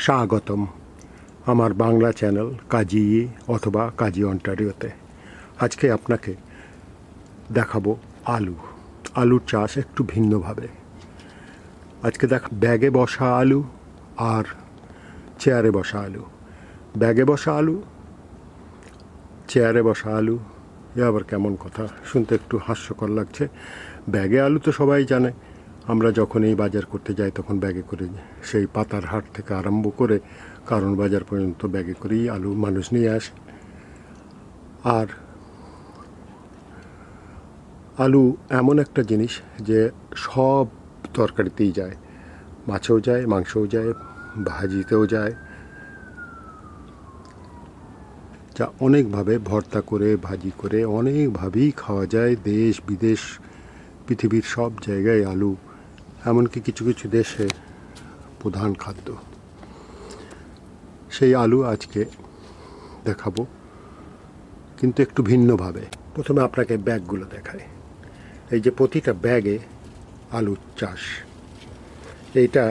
স্বাগতম আমার বাংলা চ্যানেল কাজী অথবা কাজী অন্টারিওতে। আজকে আপনাকে দেখাবো আলু। আলুর চাষ একটু ভিন্নভাবে। আজকে দেখ, ব্যাগে বসা আলু আর চেয়ারে বসা আলু। ব্যাগে বসা আলু, চেয়ারে বসা আলু, এ আবার কেমন কথা? শুনতে একটু হাস্যকর লাগছে। ব্যাগে আলু তো সবাই জানে। আমরা যখন এই বাজার করতে যাই, তখন ব্যাগে করে সেই পাতার হাট থেকে আরম্ভ করে কারণ বাজার পর্যন্ত ব্যাগে করেই আলু মানুষ নিয়ে আসে। আর আলু এমন একটা জিনিস যে সব তরকারিতেই যায়। মাছেও যায়, মাংসও যায়, ভাজিতেও যায়। যা অনেকভাবে ভর্তা করে, ভাজি করে অনেকভাবেই খাওয়া যায়। দেশ, বিদেশ, পৃথিবীর সব জায়গায় আলু এমনকি কিছু কিছু দেশে প্রধান খাদ্য। সেই আলু আজকে দেখাবো, কিন্তু একটু ভিন্নভাবে। প্রথমে আপনাকে ব্যাগগুলো দেখায় এই যে প্রতিটা ব্যাগে আলুর চাষ। এইটা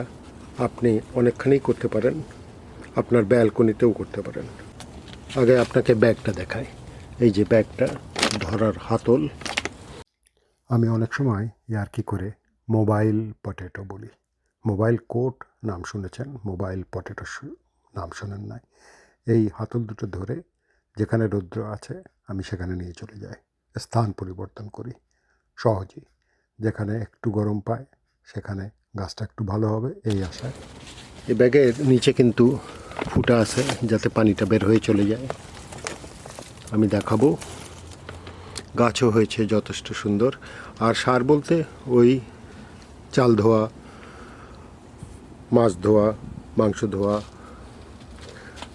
আপনি অনেকখানি করতে পারেন, আপনার ব্যালকনিতেও করতে পারেন। আগে আপনাকে ব্যাগটা দেখায় এই যে ব্যাগটা ধরার হাতল। আমি অনেক সময় ইয়ার কি করে মোবাইল পটেটো বলি। মোবাইল কোট নাম শুনেছেন? মোবাইল পটেটো নাম শোনেন নাই। এই হাতল দুটো ধরে যেখানে রৌদ্র আছে, আমি সেখানে নিয়ে চলে যাই। স্থান পরিবর্তন করি। সহজেই। যেখানে একটু গরম পায়, সেখানে গাছটা একটু ভালো হবে, এই আশায়। এই ব্যাগের নিচে কিন্তু ফুটা আছে, যাতে পানিটা বের হয়ে চলে যায়। আমি দেখাবো। গাছও হয়েছে যথেষ্ট সুন্দর। আর সার বলতে ওই চাল ধোয়া, মাছ ধোয়া, মাংস ধোয়া,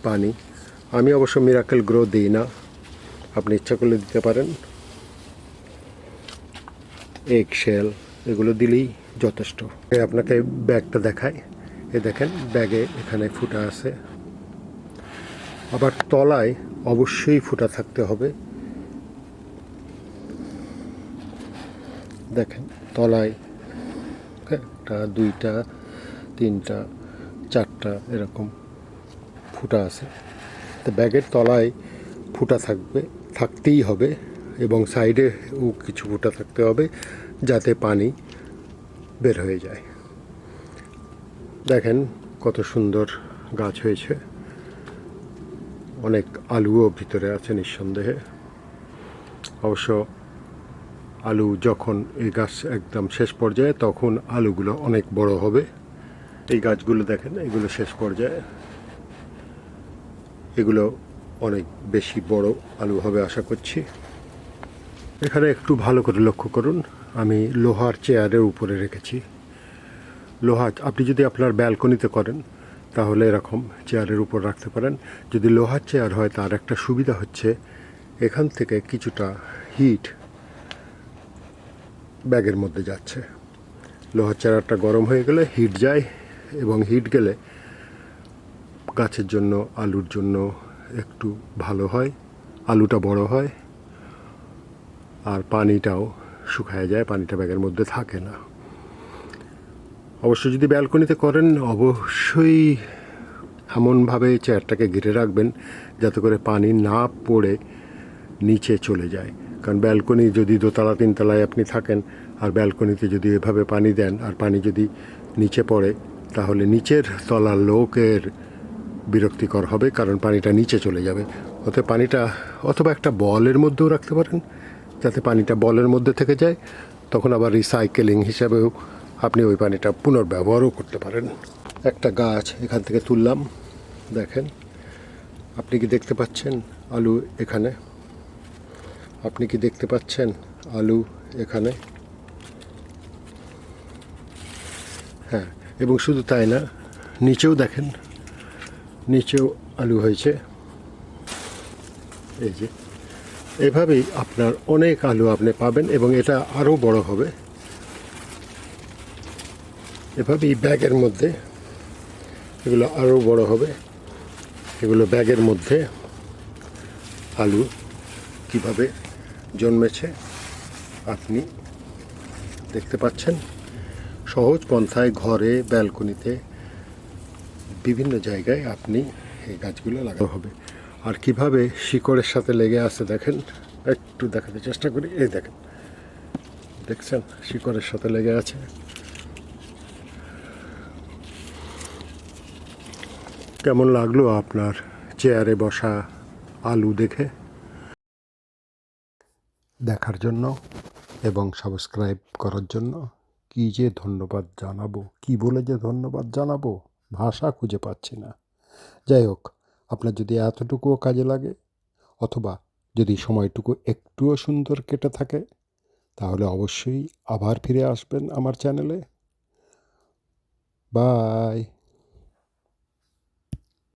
পানি। আমি অবশ্য মিরাকেল গ্রো দিই না। আপনি ইচ্ছা করলে দিতে পারেন। এগ, শেল, এগুলো দিলেই যথেষ্ট। আপনাকে ব্যাগটা দেখায় এ দেখেন, ব্যাগে এখানে ফুটা আছে। আবার তলায় অবশ্যই ফুটা থাকতে হবে। দেখেন, তলায় একটা, দুইটা, তিনটা, চারটা এরকম ফুটা আছে। তো ব্যাগের তলায় ফুটা থাকবে, থাকতেই হবে এবং সাইডেও কিছু ফুটা থাকতে হবে যাতে পানি বের হয়ে যায়। দেখেন কত সুন্দর গাছ হয়েছে। অনেক আলুও ভিতরে আছে নিঃসন্দেহে। অবশ্য আলু যখন এই গাছ একদম শেষ পর্যায়ে, তখন আলুগুলো অনেক বড় হবে। এই গাছগুলো দেখেন, এগুলো শেষ পর্যায়ে। এগুলো অনেক বেশি বড় আলু হবে আশা করছি। এখানে একটু ভালো করে লক্ষ্য করুন। আমি লোহার চেয়ারের উপরে রেখেছি। লোহা, আপনি যদি আপনার ব্যালকনিতে করেন, তাহলে এরকম চেয়ারের উপর রাখতে পারেন। যদি লোহার চেয়ার হয়, তার একটা সুবিধা হচ্ছে, এখান থেকে কিছুটা হিট ব্যাগের মধ্যে যাচ্ছে। লোহার চেয়ারটা গরম হয়ে গেলে হিট যায় এবং হিট গেলে গাছের জন্য, আলুর জন্য একটু ভালো হয়, আলুটা বড় হয়, আর পানিটাও শুকায় যায়, পানিটা ব্যাগের মধ্যে থাকে না। অবশ্য যদি ব্যালকনিতে করেন, অবশ্যই এমনভাবে চেয়ারটাকে ঘিরে রাখবেন যাতে করে পানি না পড়ে নিচে চলে যায়। কারণ ব্যালকনি যদি দোতলা, তিনতলায় আপনি থাকেন আর ব্যালকনিতে যদি এভাবে পানি দেন আর পানি যদি নিচে পড়ে, তাহলে নিচের তলার লোকের বিরক্তিকর হবে কারণ পানিটা নিচে চলে যাবে। ওতে পানিটা, অথবা একটা বলের মধ্যেও রাখতে পারেন, যাতে পানিটা বলের মধ্যে থেকে যায়। তখন আবার রিসাইকেলিং হিসাবেও আপনি ওই পানিটা পুনর্ব্যবহারও করতে পারেন। একটা গাছ এখান থেকে তুললাম, দেখেন। আপনি কি দেখতে পাচ্ছেন আলু এখানে? আপনি কি দেখতে পাচ্ছেন আলু এখানে? হ্যাঁ এবং শুধু তাই না, নিচেও দেখেন, নিচেও আলু হয়েছে। এই যে, এভাবেই আপনার অনেক আলু আপনি পাবেন এবং এটা আরও বড় হবে। এভাবেই ব্যাগের মধ্যে, এগুলো আরও বড় হবে। এগুলো ব্যাগের মধ্যে আলু কীভাবে জন্মেছে, আপনি দেখতে পাচ্ছেন। সহজ পন্থায় ঘরে, ব্যালকনিতে বিভিন্ন জায়গায় আপনি এই গাছগুলো লাগাতে হবে। আর কীভাবে শিকড়ের সাথে লেগে আছে দেখেন, একটু দেখাতে চেষ্টা করি। এই দেখেন, দেখছেন? শিকড়ের সাথে লেগে আছে। কেমন লাগল আপনার চেয়ারে বসা আলু দেখে? দেখার জন্য এবং সাবস্ক্রাইব করার জন্য কি যে ধন্যবাদ জানাব, কি বলে যে ধন্যবাদ জানাব ভাষা খুঁজে পাচ্ছি না। যাই হোক, আপনার যদি এতটুকুও কাজে লাগে অথবা যদি সময়টুকু একটুও সুন্দর কেটে থাকে, তাহলে অবশ্যই আবার ফিরে আসবেন আমার চ্যানেলে। বাই।